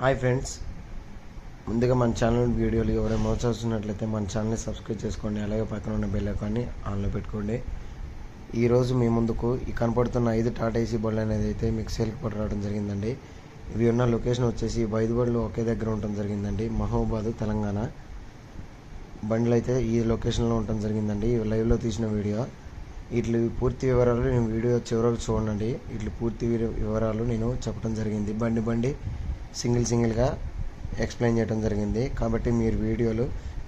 Hi friends ముందుగా మన channel వీడియోలు ఎవరైనా చూస్తున్నట్లయితే మన ఛానల్ని సబ్స్క్రైబ్ చేసుకోండి. అలాగే పక్కన ఉన్న బెల్ ఐకాన్ని ఆన్లో పెట్టుకోండి. ఈరోజు మీ ముందుకు ఈ కనపడుతున్న ఐదు టాటా ఏసీ బళ్ళు అనేది అయితే మీకు సేల్కి పడరావడం జరిగిందండి. ఇవి ఉన్న లొకేషన్ వచ్చేసి ఈ ఐదు బళ్ళు ఒకే దగ్గర ఉండడం జరిగిందండి. మహోబాద్ తెలంగాణ. బండ్లు అయితే ఈ లొకేషన్లో ఉండటం జరిగిందండి. ఇవి లైవ్లో తీసిన వీడియో. ఇట్లు పూర్తి వివరాలు నేను వీడియో చివరకు చూడండి. ఇట్లు పూర్తి వివరాలు నేను చెప్పడం జరిగింది. బండి బండి. సింగిల్ సింగిల్గా ఎక్స్ప్లెయిన్ చేయడం జరిగింది. కాబట్టి మీరు వీడియోలు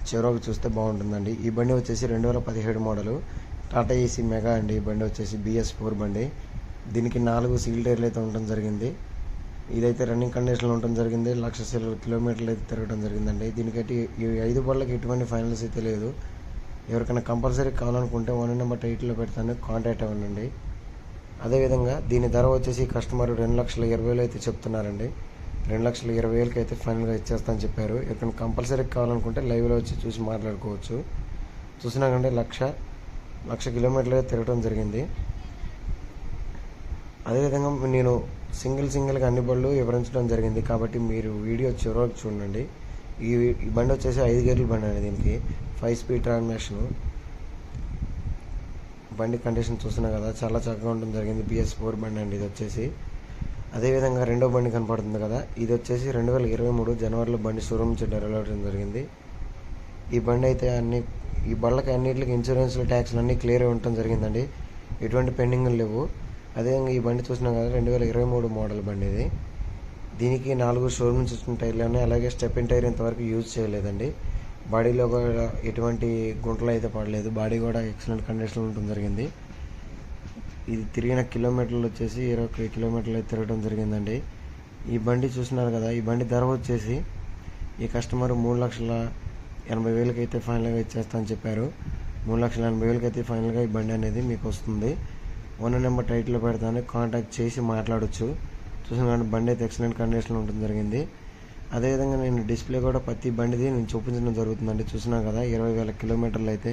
చివరకు చూస్తే బాగుంటుందండి. ఈ బండి వచ్చేసి రెండు వేల పదిహేడు మోడలు. టాటా ఏసీ మెగా అండి. ఈ బండి వచ్చేసి బిఎస్ ఫోర్ బండి. దీనికి నాలుగు సీల్ టైర్లు అయితే ఉండటం జరిగింది. ఇదైతే రన్నింగ్ కండిషన్లో ఉండటం జరిగింది. లక్ష సెల్ కిలోమీటర్లు అయితే తిరగడం జరిగిందండి. దీనికైతే ఈ ఐదు బళ్ళకి ఎటువంటి ఫైనల్స్ అయితే లేదు. ఎవరికైనా కంపల్సరీ కావాలనుకుంటే వన్ నెంబర్ టైటిల్లో పెడతాను. కాంటాక్ట్ అవ్వండి. అదేవిధంగా దీని ధర వచ్చేసి కస్టమర్ రెండు లక్షల ఇరవై వేలు అయితే చెప్తున్నారండి. రెండు లక్షల ఇరవై వేలకి అయితే ఫైనల్గా ఇచ్చేస్తా అని చెప్పారు. ఎవరికైనా కంపల్సరీ కావాలనుకుంటే లైవ్లో వచ్చి చూసి మాట్లాడుకోవచ్చు. చూసినాకంటే లక్ష లక్ష కిలోమీటర్లు అయితే తిరగడం జరిగింది. అదేవిధంగా నేను సింగిల్ సింగిల్గా అన్ని బళ్ళు వివరించడం జరిగింది. కాబట్టి మీరు వీడియో చివరికి చూడండి. ఈ ఈ బండి వచ్చేసి ఐదు గేర్ల బండి అండి దీనికి. Five speed transmission. బండి కండిషన్ చూస్తున్నా కదా చాలా చక్కగా ఉండడం జరిగింది. బిఎస్ ఫోర్ బండి అండి ఇది వచ్చేసి. అదేవిధంగా రెండో బండి కనపడుతుంది కదా. ఇది వచ్చేసి రెండు వేల ఇరవై మూడు జనవరిలో బండి షోరూమ్ నుంచి డెలివరీ అవ్వడం జరిగింది. ఈ బండి అయితే అన్ని ఈ బండ్లకి అన్నిటికి ఇన్సూరెన్స్లు ట్యాక్స్లు అన్నీ క్లియర్ ఉండటం జరిగిందండి. ఎటువంటి పెండింగ్లు లేవు. అదేవిధంగా ఈ బండి చూసినాం కదా రెండు వేల ఇరవై మూడు మోడల్ బండి ఇది. దీనికి నాలుగు షోరూమ్ నుంచి వచ్చిన టైర్లు ఉన్నాయి. అలాగే స్టెప్ ఇన్ టైర్ ఇంతవరకు యూజ్ చేయలేదండి. బాడీలో కూడా ఎటువంటి గుంటలు అయితే పడలేదు. బాడీ కూడా ఎక్సలెంట్ కండిషన్లో ఉండటం జరిగింది. ఇది తిరిగిన కిలోమీటర్లు వచ్చేసి ఇరవై ఒక్క కిలోమీటర్లు అయితే తిరగడం జరిగిందండి. ఈ బండి చూస్తున్నారు కదా ఈ బండి ధర వచ్చేసి ఈ కస్టమర్ మూడు లక్షల ఎనభై వేలకి అయితే ఫైనల్గా ఇచ్చేస్తా అని చెప్పారు. మూడు లక్షల ఎనభై వేలకి అయితే ఫైనల్గా ఈ బండి అనేది మీకు వస్తుంది. ఓనర్ నెంబర్ టైటిల్ పెడతాను కాంటాక్ట్ చేసి మాట్లాడచ్చు. చూసిన బండి అయితే ఎక్సలెంట్ కండిషన్లో ఉంటుంది జరిగింది. అదేవిధంగా నేను డిస్ప్లే కూడా ప్రతి బండిది నేను చూపించడం జరుగుతుందండి. చూసినా కదా ఇరవై వేల కిలోమీటర్లు అయితే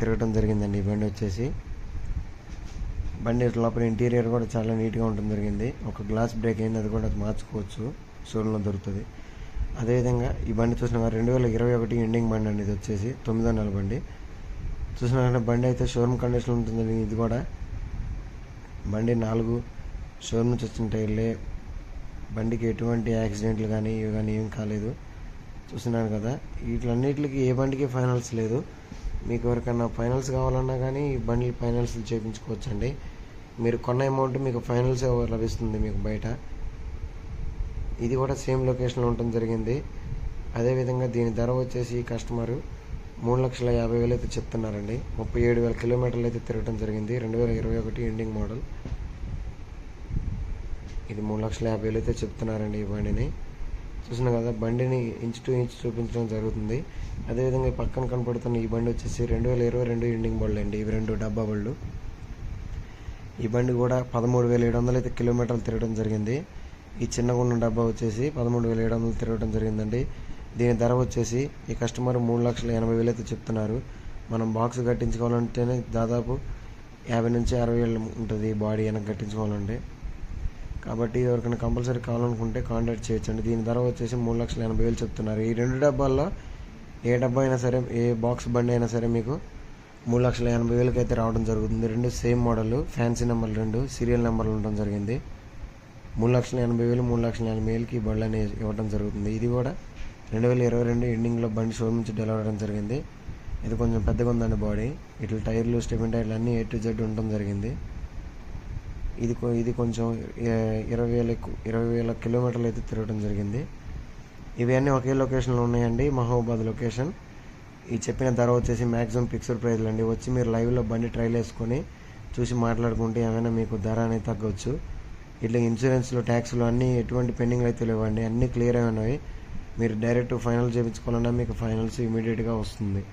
తిరగడం జరిగిందండి ఈ బండి వచ్చేసి. బండి లోపల ఇంటీరియర్ కూడా చాలా నీట్గా ఉంటుంది జరిగింది. ఒక గ్లాస్ బ్రేక్ అయింది. అది కూడా మార్చుకోవచ్చు. షోరూంలో దొరుకుతుంది. అదేవిధంగా ఈ బండి చూసిన రెండు వేల ఇరవై ఒకటి ఎండింగ్ బండి అండి ఇది వచ్చేసి. తొమ్మిదో నెల బండి. చూసిన బండి అయితే షోరూమ్ కండిషన్ ఉంటుంది ఇది కూడా బండి నాలుగు షోరూమ్ నుంచి వచ్చిన టైర్లే. బండికి ఎటువంటి యాక్సిడెంట్లు కానీ ఇవి కానీ ఏం కాలేదు. చూస్తున్నాను కదా. వీటిలన్నిటికి ఏ బండికి ఫైనల్స్ లేదు. మీకు ఎవరికైనా ఫైనల్స్ కావాలన్నా కానీ ఈ బండి ఫైనల్స్ చేయించుకోవచ్చండి మీరు కొన్న అమౌంట్ మీకు ఫైనల్స్ లభిస్తుంది మీకు బయట. ఇది కూడా సేమ్ లొకేషన్లో ఉండటం జరిగింది. అదేవిధంగా దీని ధర వచ్చేసి కస్టమరు మూడు లక్షల యాభై వేలు అయితే చెప్తున్నారండి. ముప్పై ఏడు వేల కిలోమీటర్లు అయితే తిరగడం జరిగింది. రెండు వేల ఇరవై ఒకటి ఎండింగ్ మోడల్. ఇది మూడు లక్షల యాభై వేలు అయితే చెప్తున్నారండి ఈ బండిని. చూసిన కదా బండిని ఇంచ్ టు ఇంచ్ చూపించడం జరుగుతుంది. అదేవిధంగా పక్కన కనపడుతున్న ఈ బండి వచ్చేసి రెండు వేల ఇరవై రెండు ఎండింగ్ బళ్ళు అండి. ఇవి రెండు డబ్బా బళ్ళు. ఈ బండి కూడా పదమూడు వేల ఏడు వందలు అయితే కిలోమీటర్లు తిరగడం జరిగింది. ఈ చిన్నగా ఉన్న డబ్బా వచ్చేసి పదమూడు వేల ఏడు వందలు తిరగడం జరిగిందండి. దీని ధర వచ్చేసి ఈ కస్టమర్ మూడు లక్షల ఎనభై వేలు అయితే చెప్తున్నారు. మనం బాక్స్ కట్టించుకోవాలంటేనే దాదాపు యాభై నుంచి అరవై వేలు ఉంటుంది ఈ బాడీ వెనక కట్టించుకోవాలంటే. కాబట్టి ఎవరికైనా కంపల్సరీ కావాలనుకుంటే కాంటాక్ట్ చేయొచ్చండి. దీని ధర వచ్చేసి మూడు లక్షల ఎనభై వేలు చెప్తున్నారు. ఈ రెండు డబ్బాల్లో ఏ డబ్బా అయినా సరే ఏ బాక్స్ బండి అయినా సరే మీకు మూడు లక్షల ఎనభై వేలకి అయితే రావడం జరుగుతుంది. రెండు సేమ్ మోడల్ ఫ్యాన్సీ నెంబర్ రెండు సీరియల్ నెంబర్లు ఉండడం జరిగింది. మూడు లక్షల ఎనభై వేలు మూడు లక్షల ఎనభై వేలకి ఈ బండ్లు అనేవి ఇవ్వడం జరుగుతుంది. ఇది కూడా రెండు వేల ఇరవై రెండు ఎండింగ్లో బండి షోరూమ్ నుంచి డెలివరీ అవ్వడం జరిగింది. ఇది కొంచెం పెద్దగా ఉందండి బాడీ. ఇట్లా టైర్లు స్టెమిన్ టైర్లు అన్నీ ఏ టు జెడ్ ఉండడం జరిగింది. ఇది కొ- ఇది కొంచెం ఇరవై వేల ఇరవై వేల కిలోమీటర్లు అయితే తిరగడం జరిగింది. ఇవి అన్నీ ఒకే లొకేషన్లో ఉన్నాయండి మహబూబాద్ లొకేషన్. ఈ చెప్పిన ధర వచ్చేసి మ్యాక్సిమం ఫిక్స్డ్ ప్రైస్లు అండి. వచ్చి మీరు లైవ్లో బండి ట్రైల్ వేసుకొని చూసి మాట్లాడుకుంటే ఏమైనా మీకు ధర అనేది తగ్గవచ్చు ఇట్లా ఇన్సూరెన్స్లో ట్యాక్స్లు అన్నీ ఎటువంటి పెండింగ్ అయితే లేవండి. అన్నీ క్లియర్ ఉన్నాయి మీరు డైరెక్ట్ ఫైనల్ చేయించుకోవాలన్నా మీకు ఫైనల్స్ ఇమీడియట్గా వస్తుంది.